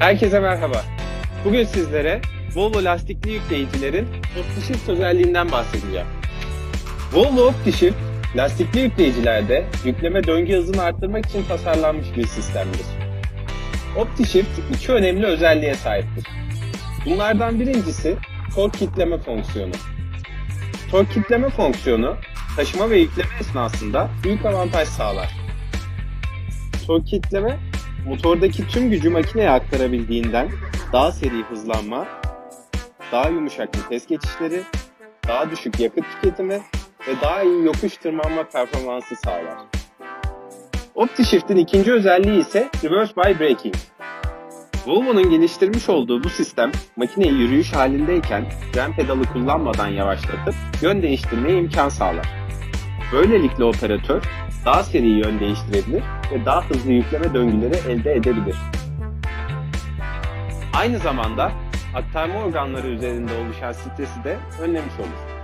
Herkese merhaba. Bugün sizlere Volvo lastikli yükleyicilerin OptiShift özelliğinden bahsedeceğim. Volvo OptiShift, lastikli yükleyicilerde yükleme döngü hızını arttırmak için tasarlanmış bir sistemdir. OptiShift iki önemli özelliğe sahiptir. Bunlardan birincisi tork kitleme fonksiyonu. Tork kitleme fonksiyonu taşıma ve yükleme esnasında büyük avantaj sağlar. Tork kitleme motordaki tüm gücü makineye aktarabildiğinden daha seri hızlanma, daha yumuşak vites geçişleri, daha düşük yakıt tüketimi ve daha iyi yokuş tırmanma performansı sağlar. OptiShift'in ikinci özelliği ise Reverse by Braking. Volvo'nun geliştirmiş olduğu bu sistem makineyi yürüyüş halindeyken fren pedalı kullanmadan yavaşlatıp yön değiştirmeye imkan sağlar. Böylelikle operatör daha seri yön değiştirebilir ve daha hızlı yükleme döngüleri elde edebilir. Aynı zamanda aktarma organları üzerinde oluşan stresi de önlemiş olur.